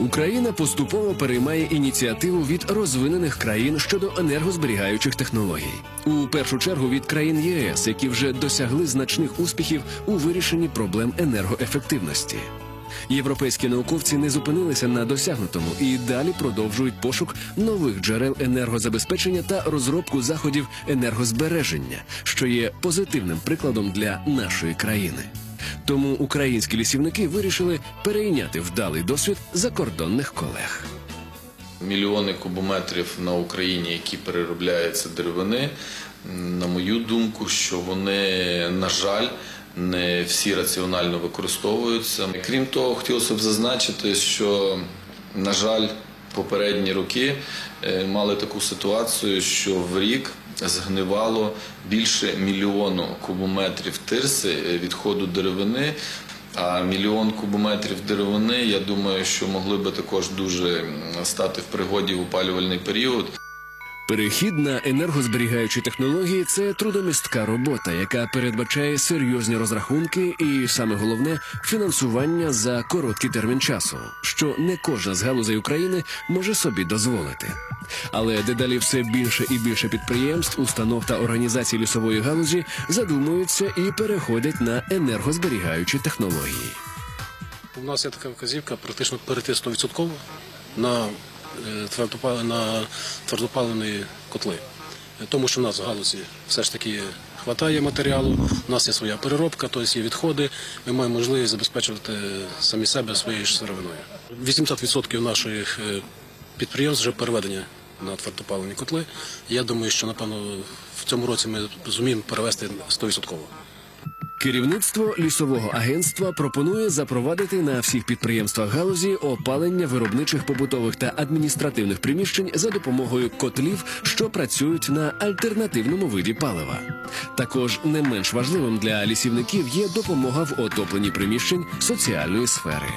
Україна поступово переймає ініціативу від розвинених країн щодо енергозберігаючих технологій. У першу чергу від країн ЄС, які вже досягли значних успіхів у вирішенні проблем енергоефективності. Європейські науковці не зупинилися на досягнутому і далі продовжують пошук нових джерел енергозабезпечення та розробку заходів енергозбереження, що є позитивним прикладом для нашої країни. Тому українські лісівники вирішили перейняти вдалий досвід закордонних колег. мільйони кубометрів на Україні, які переробляються деревини. На мою думку, що вони, на жаль, не всі раціонально використовуються. Крім того, хотілося б зазначити, що, на жаль, попередні роки е, мали таку ситуацію, що в рік згнивало більше мільйону кубометрів тирси е, відходу деревини. А мільйон кубометрів деревини, я думаю, що могли би також дуже стати в пригоді в опалювальний період. Перехід на енергозберігаючі технології це трудомістка робота, яка передбачає серйозні розрахунки і саме головне фінансування за короткий термін часу, що не кожна з галузей України може собі дозволити. Але дедалі все більше і більше підприємств, установ та організацій лісової галузі задумуються і переходять на енергозберігаючі технології. У нас є така вказівка практично перейти 100% на, на твердопаливні котли. Тому що в нас в галузі все ж таки вистачає матеріалу, у нас є своя переробка, тобто є відходи. Ми маємо можливість забезпечувати самі себе своєю ж сировиною. 80% наших е, підприємств вже переведені на твердопаливні котли. Я думаю, що напевно в цьому році ми зуміємо перевести 100%. Керівництво лісового агентства пропонує запровадити на всіх підприємствах галузі опалення виробничих побутових та адміністративних приміщень за допомогою котлів, що працюють на альтернативному виді палива. Також не менш важливим для лісівників є допомога в отопленні приміщень соціальної сфери.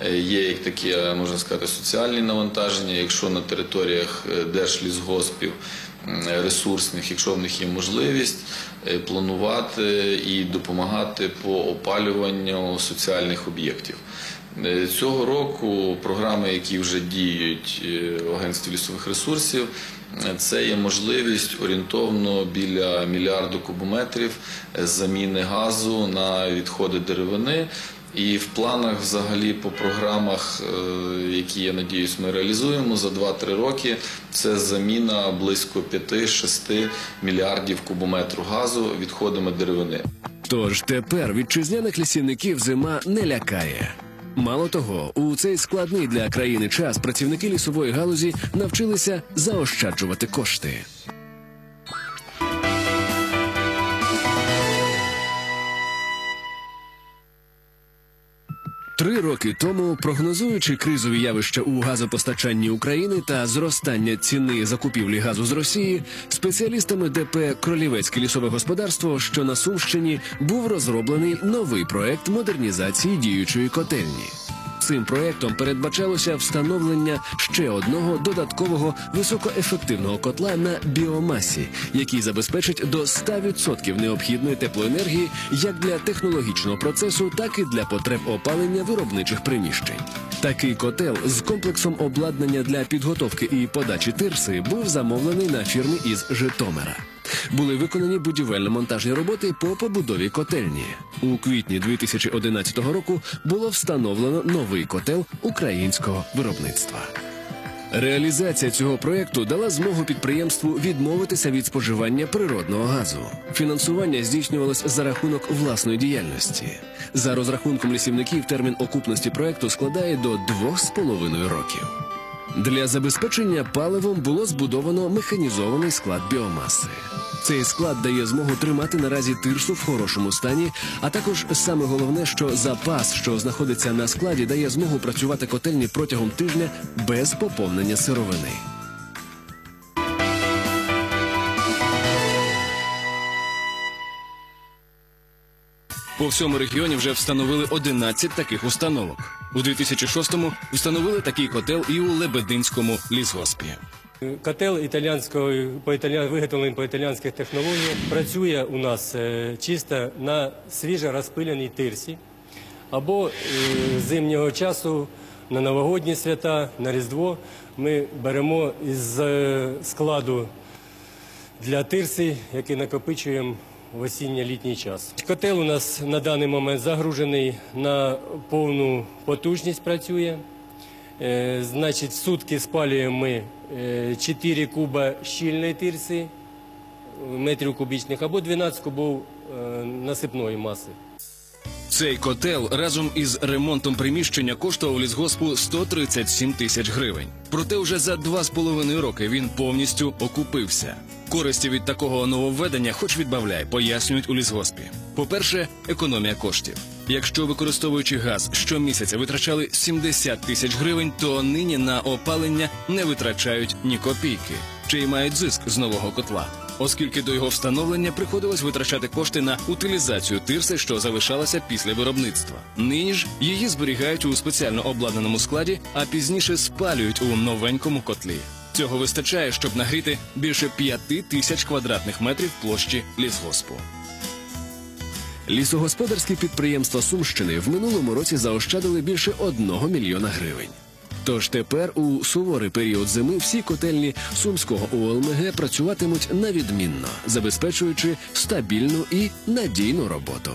Е, Є такі, е, можна сказати, соціальні навантаження, якщо на територіях е, держлісгоспів ресурсних, якщо в них є можливість е, планувати і допомагати по опалюванню соціальних об'єктів. Е, Цього року програми, які вже діють е, в агентстві лісових ресурсів, це є можливість орієнтовно біля мільярду кубометрів заміни газу на відходи деревини. І в планах взагалі по програмах, е, які я надіюсь, ми реалізуємо за 2-3 роки, це заміна близько 5-6 мільярдів кубометру газу відходами деревини. Тож тепер вітчизняних лісівників зима не лякає. Мало того, у цей складний для країни час працівники лісової галузі навчилися заощаджувати кошти. Три роки тому, прогнозуючи кризові явища у газопостачанні України та зростання ціни закупівлі газу з Росії, спеціалістами ДП Кролівецьке лісове господарство, що на Сумщині, був розроблений новий проект модернізації діючої котельні. Цим проектом передбачалося встановлення ще одного додаткового високоефективного котла на біомасі, який забезпечить до 100% необхідної теплоенергії як для технологічного процесу, так і для потреб опалення виробничих приміщень. Такий котел з комплексом обладнання для підготовки і подачі тирси був замовлений на фірмі із Житомира. Були виконані будівельно-монтажні роботи по побудові котельні. У квітні 2011 року було встановлено новий котел українського виробництва. Реалізація цього проєкту дала змогу підприємству відмовитися від споживання природного газу. Фінансування здійснювалось за рахунок власної діяльності. За розрахунком лісівників термін окупності проєкту складає до 2,5 років. Для забезпечення паливом було збудовано механізований склад біомаси. Цей склад дає змогу тримати наразі тирсу в хорошому стані, а також саме головне, що запас, що знаходиться на складі, дає змогу працювати котельні протягом тижня без поповнення сировини. По всьому регіоні вже встановили 11 таких установок. У 2006-му встановили такий котел і у Лебединському лісгоспі. Котел виготовлений по італійських технологіях працює у нас е, чисто на свіжо розпиленій тирсі або е, зимнього часу на новогодні свята, на Різдво ми беремо із е, складу для тирси, який накопичуємо в осінньо-літній час. Котел у нас на даний момент загружений на повну потужність працює. Е, Значить, сутки спалюємо ми е, 4 куба щільної тирси е, метрів кубічних або 12 кубов е, насипної маси. Цей котел разом із ремонтом приміщення коштував лісгоспу 137 тисяч гривень. Проте вже за два з половиною роки він повністю окупився. Користі від такого нововведення, хоч відбавляй, пояснюють у лісгоспі. По-перше, економія коштів. Якщо використовуючи газ щомісяця витрачали 70 тисяч гривень, то нині на опалення не витрачають ні копійки, чи мають зиск з нового котла оскільки до його встановлення приходилось витрачати кошти на утилізацію тирси, що залишалася після виробництва. Нині ж її зберігають у спеціально обладнаному складі, а пізніше спалюють у новенькому котлі. Цього вистачає, щоб нагріти більше п'яти тисяч квадратних метрів площі лісгоспу. Лісогосподарські підприємства Сумщини в минулому році заощадили більше одного мільйона гривень. Тож тепер у суворий період зими всі котельні сумського ОЛМГ працюватимуть навідмінно, забезпечуючи стабільну і надійну роботу.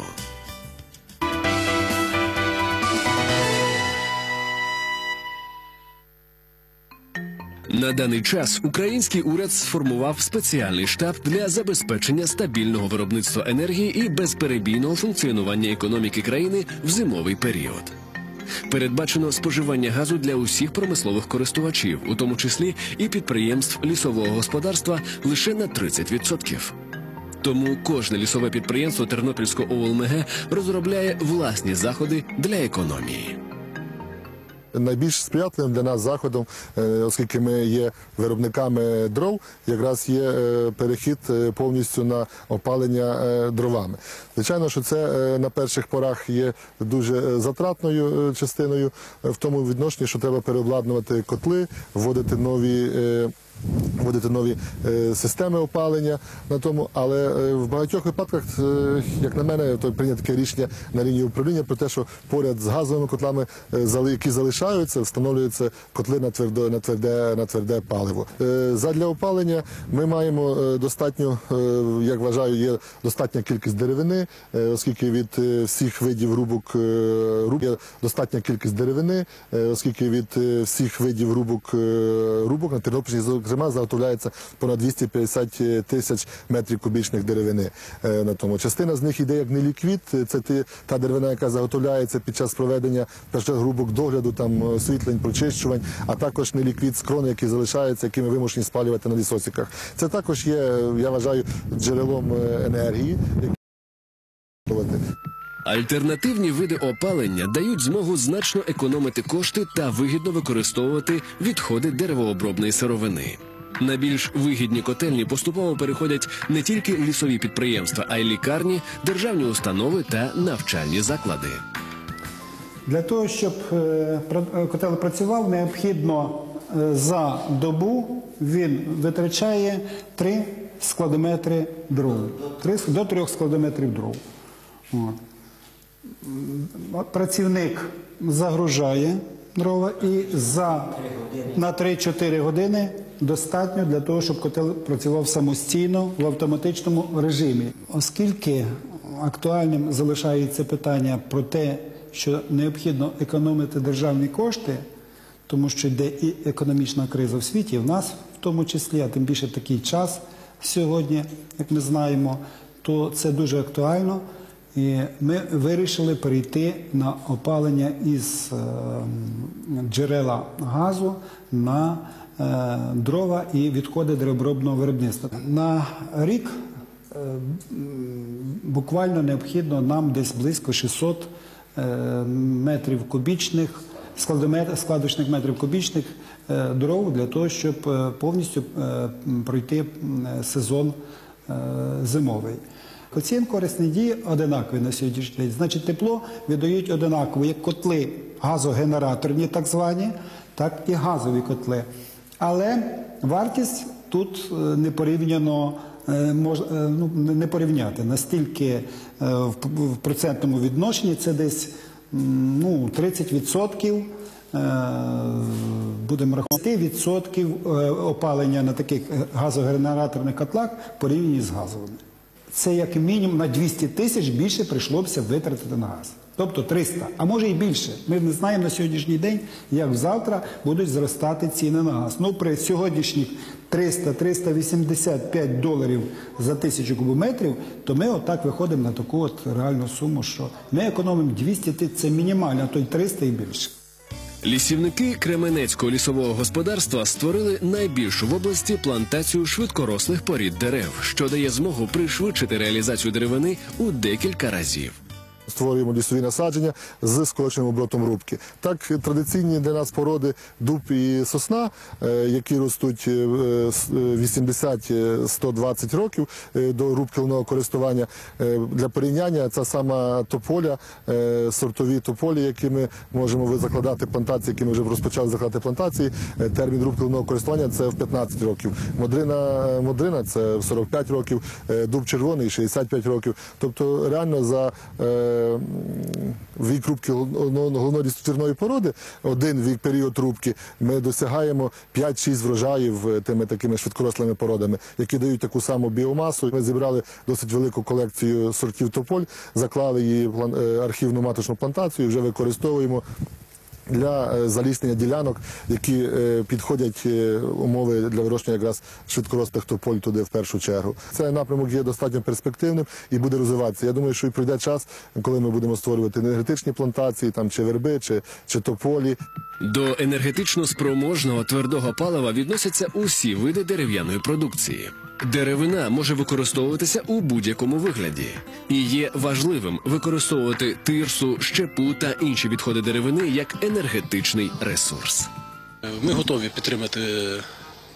На даний час український уряд сформував спеціальний штаб для забезпечення стабільного виробництва енергії і безперебійного функціонування економіки країни в зимовий період. Передбачено споживання газу для усіх промислових користувачів, у тому числі і підприємств лісового господарства, лише на 30%. Тому кожне лісове підприємство Тернопільського ОЛМГ розробляє власні заходи для економії. Найбільш сприятливим для нас заходом, е, оскільки ми є виробниками дров, якраз є е, перехід е, повністю на опалення дровами. Звичайно, що це на перших порах є дуже затратною частиною в тому відношенні, що треба переобладнувати котли, вводити нові. Вводити нові е, системи опалення на тому, але е, в багатьох випадках, е, як на мене, то прийнято таке рішення на лінії управління про те, що поряд з газовими котлами, які залишаються, встановлюються котли на тверде, на тверде, на тверде паливо. Задля опалення ми маємо достатньо, як вважаю, є достатня кількість деревини, оскільки від всіх видів рубок руб є достатня кількість деревини, оскільки від всіх видів рубок рубок на Тернопільщині, зокрема, заготовляється понад 250 тисяч метрів кубічних деревини. е, На тому частина з них йде як неліквід. Це та деревина, яка заготовляється під час проведення перших грубок догляду, там е, освітлень, прочищувань, а також неліквід з крони, які залишаються, які ми вимушені спалювати на лісосіках. Це також є, е, я вважаю, джерелом е, енергії. Альтернативні види опалення дають змогу значно економити кошти та вигідно використовувати відходи деревообробної сировини. На більш вигідні котельні поступово переходять не тільки лісові підприємства, а й лікарні, державні установи та навчальні заклади. Для того, щоб е, е, котел працював, необхідно е, за добу він витрачає 3 складометри дров. Три с- до 3 складометрів дров. От. Працівник загружає дрова і за на 3-4 години достатньо для того, щоб котел працював самостійно в автоматичному режимі. Оскільки актуальним залишається питання про те, що необхідно економити державні кошти, тому що йде і економічна криза в світі, в нас в тому числі, а тим більше такий час сьогодні, як ми знаємо, то це дуже актуально. І ми вирішили перейти на опалення із е, джерела газу на е, дрова і відходи деревообробного виробництва. На рік е, буквально необхідно нам десь близько 600 е, метрів кубічних, складочних метрів кубічних дров для того, щоб повністю пройти сезон зимовий. Коефіцієнт корисної дії одинаковий на сьогоднішній день. Значить, тепло віддають одинаково, як котли газогенераторні, так звані, так і газові котли. Але вартість тут е, не порівняно е, мож, е, ну, не порівняти. Настільки в, процентному відношенні це десь ну, 30% е, будемо рахувати відсотків опалення на таких газогенераторних котлах порівняно з газовими. Це як мінімум на 200 тисяч більше прийшлося витратити на газ. Тобто 300, а може і більше. Ми не знаємо на сьогоднішній день, як завтра будуть зростати ціни на газ. Ну, при сьогоднішніх 300-385 доларів за тисячу кубометрів, то ми отак виходимо на таку от реальну суму, що ми економимо 200 тисяч, це мінімально, а то й 300 і більше. Лісівники Кременецького лісового господарства створили найбільшу в області плантацію швидкорослих порід дерев, що дає змогу пришвидшити реалізацію деревини у декілька разів. Створюємо лісові насадження з скороченим оборотом рубки. Так, традиційні для нас породи дуб і сосна, е, які ростуть е, с- е, 80-120 років е, до рубки лунного користування. Е, Для порівняння ця сама тополя, е, сортові тополі, які ми можемо закладати плантації, які ми вже розпочали закладати плантації. е, Термін рубки лунного користування це в 15 років. Модрина, е, модрина це в 45 років, е, дуб червоний 65 років. Тобто реально за е, вік рубки головнодістотвірної породи, один вік період рубки, ми досягаємо 5-6 врожаїв е, тими такими швидкорослими породами, які дають таку саму біомасу. Ми зібрали досить велику колекцію сортів тополь, заклали її в е, архівну маточну плантацію і вже використовуємо для е, заліснення ділянок, які е, підходять е, умови для вирощення якраз швидкорослих тополь туди в першу чергу. Цей напрямок є достатньо перспективним і буде розвиватися. Я думаю, що і прийде час, коли ми будемо створювати енергетичні плантації, там чи верби, чи, чи тополі. До енергетично спроможного твердого палива відносяться усі види дерев'яної продукції. Деревина може використовуватися у будь-якому вигляді, і є важливим використовувати тирсу, щепу та інші відходи деревини як енергетичний ресурс. Е, Ми готові підтримати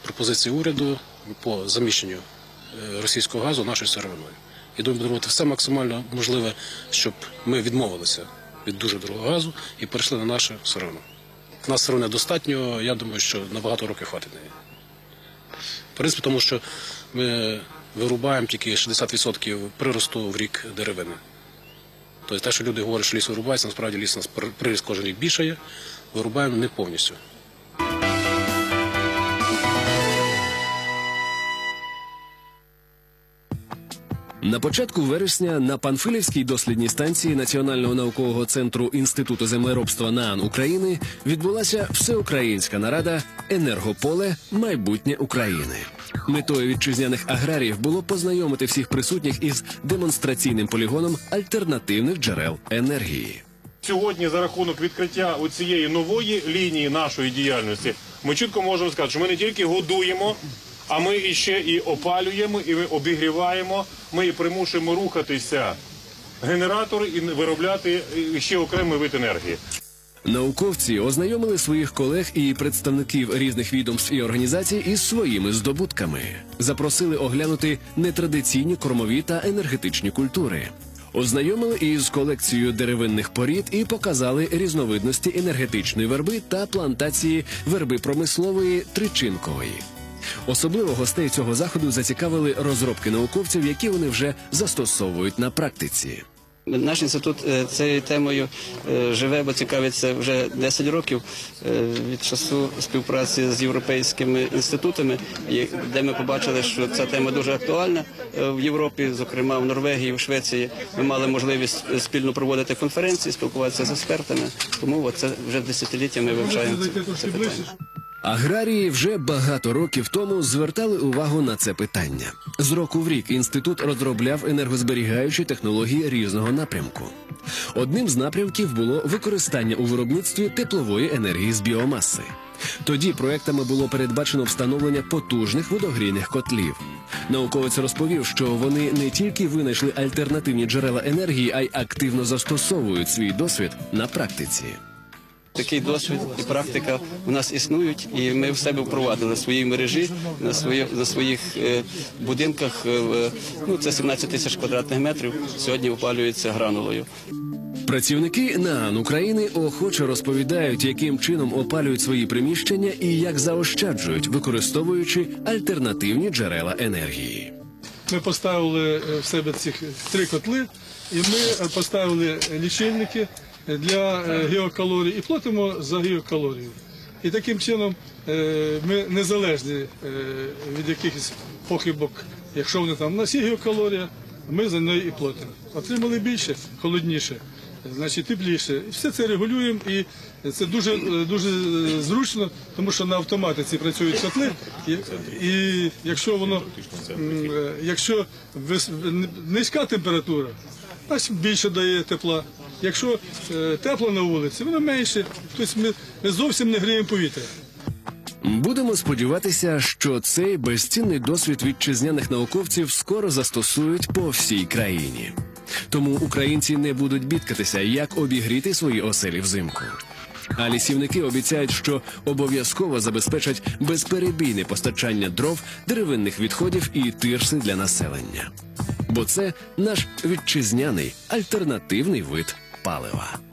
пропозиції уряду по заміщенню е, російського газу нашою сировиною. І думаю, робити все максимально можливе, щоб ми відмовилися від дуже дорогого газу і перейшли на нашу сировину. Нас сировини достатньо, я думаю, що на багато років хватить неї. В принципі, тому що ми вирубаємо тільки 60% приросту в рік деревини. Тобто те, що люди говорять, що ліс вирубається, насправді ліс у нас при- приріст кожен рік більшає, вирубаємо не повністю. На початку вересня на Панфилівській дослідній станції Національного наукового центру Інституту землеробства НААН України відбулася всеукраїнська нарада Енергополе майбутнє України. Метою вітчизняних аграріїв було познайомити всіх присутніх із демонстраційним полігоном альтернативних джерел енергії. Сьогодні за рахунок відкриття цієї нової лінії нашої діяльності ми чітко можемо сказати, що ми не тільки годуємо, а ми іще і опалюємо, і ми обігріваємо. Ми і примушуємо рухатися генератори і виробляти ще окремий вид енергії. Науковці ознайомили своїх колег і представників різних відомств і організацій із своїми здобутками. Запросили оглянути нетрадиційні кормові та енергетичні культури. Ознайомили із колекцією деревинних порід і показали різновидності енергетичної верби та плантації верби промислової тричинкової. Особливо гостей цього заходу зацікавили розробки науковців, які вони вже застосовують на практиці. Наш інститут е, цією темою е, живе, бо цікавиться вже 10 років е, від часу співпраці з європейськими інститутами, де ми побачили, що ця тема дуже актуальна в Європі, зокрема в Норвегії, в Швеції. Ми мали можливість спільно проводити конференції, спілкуватися з експертами. Тому це вже десятиліття ми вивчаємо це питання. Аграрії вже багато років тому звертали увагу на це питання. З року в рік інститут розробляв енергозберігаючі технології різного напрямку. Одним з напрямків було використання у виробництві теплової енергії з біомаси. Тоді проектами було передбачено встановлення потужних водогрійних котлів. Науковець розповів, що вони не тільки винайшли альтернативні джерела енергії, а й активно застосовують свій досвід на практиці. Такий досвід і практика у нас існують, і ми в себе впровадили в своїй мережі на своїх на своїх е, будинках. е, ну це 17 тисяч квадратних метрів. Сьогодні опалюється гранулою. Працівники НААН України охоче розповідають, яким чином опалюють свої приміщення і як заощаджують, використовуючи альтернативні джерела енергії. Ми поставили е, в себе цих три котли, і ми поставили лічильники для е, геокалорій і платимо за геокалорію. І таким чином е, ми незалежні е, від якихось похибок, якщо вони там нас є геокалорія, ми за неї і платимо. Отримали більше, холодніше, значить тепліше. І все це регулюємо і це дуже, дуже зручно, тому що на автоматиці працюють котли. І, якщо воно якщо низька температура, значить більше дає тепла. Якщо е, тепло на вулиці, воно менше. Тобто ми, ми зовсім не гріємо повітря. Будемо сподіватися, що цей безцінний досвід вітчизняних науковців скоро застосують по всій країні. Тому українці не будуть бідкатися, як обігріти свої оселі взимку. А лісівники обіцяють, що обов'язково забезпечать безперебійне постачання дров, деревинних відходів і тирси для населення. Бо це наш вітчизняний альтернативний вид палива.